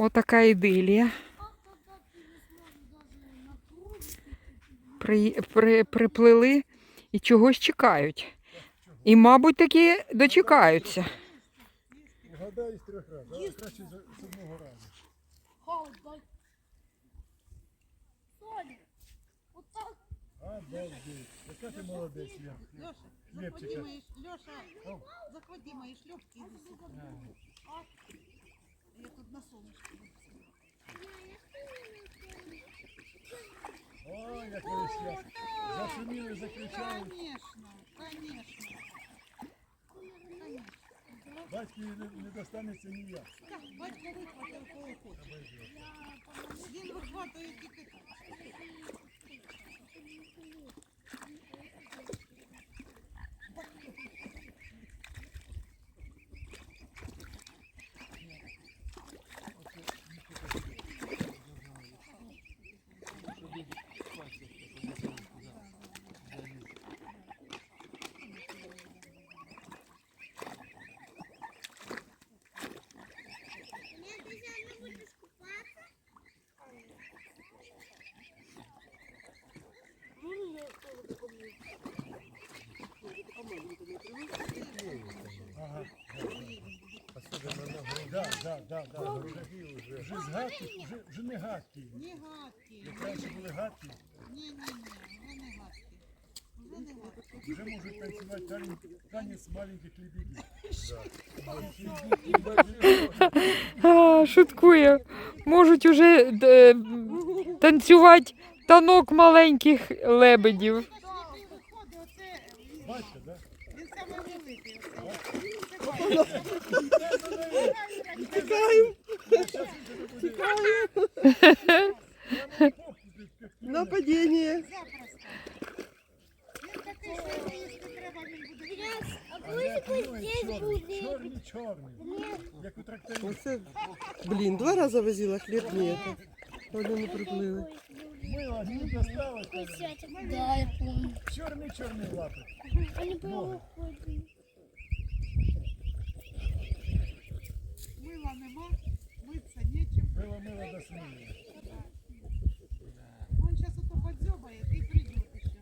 Отака ідилія. При, при, приплили і чогось чекають. І, мабуть, таки дочекаються. Вгадай з трьох разів, краще з одного разу. Яка ти молодець, Лен. Леша, захвати мої, шльопки. Я тут на солнышке. Ой, як вони свят. Зашуміли, закричали. Конечно, конечно. Батькові не, не достанеться ніяк. Так, батько вихватив кого хоче. Він вихватує тільки так. Ага. Да, да, да, да. Вже, вже з гадки, вже, вже не. Як раніше були гадкі, Ні, ні, ні, вже не гадкі. Вже не гадкі. вже можуть танцювати танець, танець маленьких лебедів. А, шуткує. Можуть уже е, танцювати танок маленьких лебедів. Виходить, оце Батько, да? він саме великий. Тікаємо, тікаємо. Нападіння. Запросто. Він такий, що його їсти треба, він буде. Грязь, а А вы як такой ну, здесь чорний, будет. чорний, чорний. Як у тракторі. Оце, блін, два рази возила хліб, ні, це. Вони не приплили. Мила, не досталось. Да, я помню. Чорний, чорний лапик. Они прямо ходят. Мила нема, митися нечим. Было мило до сміли. Он сейчас это подзебает и придет еще.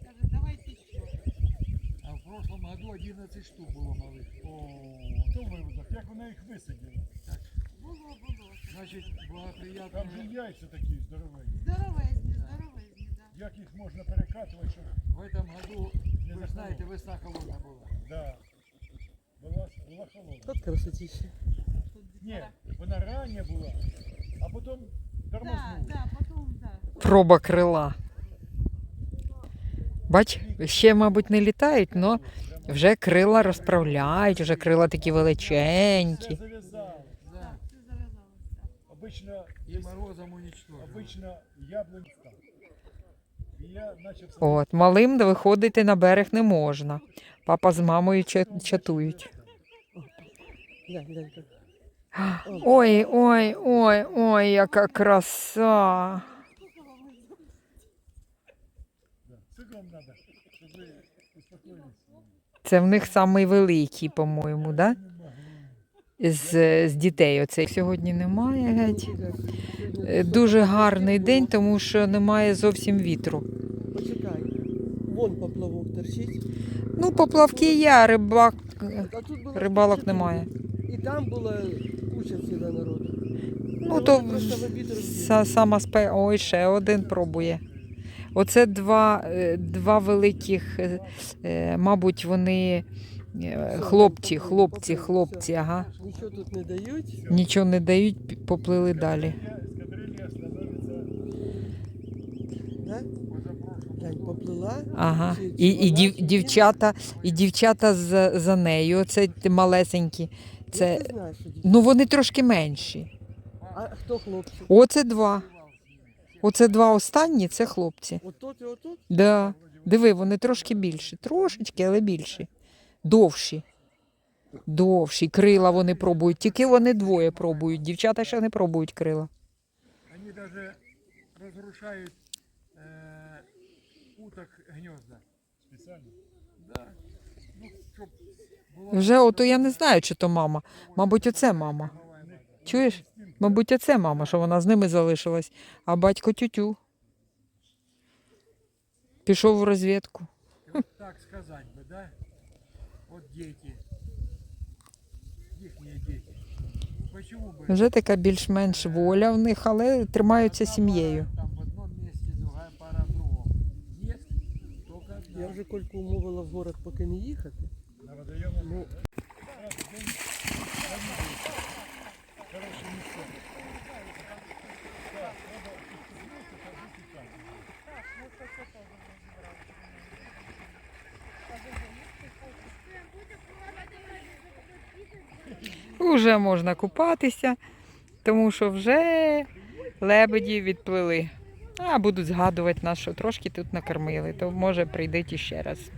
Скажет, давайте еще. А в прошлом году 11 штук было малых. О, то виводок, як вона їх висадила. Було, було. Значит, благоприятно. Там же яйця такі здоровенні. Здоровезні, здоровезні, да. Як їх можна перекатувати, щоб... В этом году, вы знаете, весна холодная была. Да. Була, була холодна. От красотища. Ні, вона рання була, а потім Да, тормознула. да, потом, да. Проба крила. Бач, ще, мабуть, не літають, але вже крила розправляють, вже крила такі величенькі. Да. Обично, И морозом уничтожил. обично яблунька. І От, малим виходити на берег не можна. Папа з мамою чатують. Ой, ой, ой, ой, яка краса. Це в них самий великий, по-моєму, да? З, з дітей. Оцей сьогодні немає геть. Дуже гарний день, тому що немає зовсім вітру. Почекай. Вон поплавок торчить. Ну, поплавки є, а рибак, було рибалок немає. І там була куча ціла народу. Ну, то са- сама спе. Ой, ще один пробує. Оце два, е, два великих, е, е, мабуть, вони е, хлопці, хлопці, хлопці, ага. Нічого тут не дають. Нічого не дають, пі- поплили далі. Поплила. Ага. Чи- І, чи і дів, чи дівчата, і дівчата за, за нею. Оце малесенькі. Це, що дівчата? ну вони трошки менші. А хто хлопці? Оце два. Оце два останні, це хлопці. Отут і отут? Да. Диви, вони трошки більші. Трошечки, але більші. Довші. Довші. Крила вони пробують. Тільки вони двоє пробують. Дівчата ще не пробують крила. Они даже разрушают э, уток гнезда. спеціально. Да. Ну, чтоб было Вже ото я не знаю, чи то мама. Мабуть, оце мама. Чуєш? Стінки Мабуть, оце мама, що вона з ними залишилась, а батько тютю. Пішов у розвідку. Вот так сказать бы, да? Вот дети. Ихние дети. Почему бы... Вже така більш-менш воля в них, але тримаються одна сім'єю. Вже Кольку умовила в город поки не їхати. На водойомі. Ну, Уже можна купатися, тому що вже лебеді відплили. А будуть згадувати нас, що трошки тут накормили, то може прийдуть іще раз.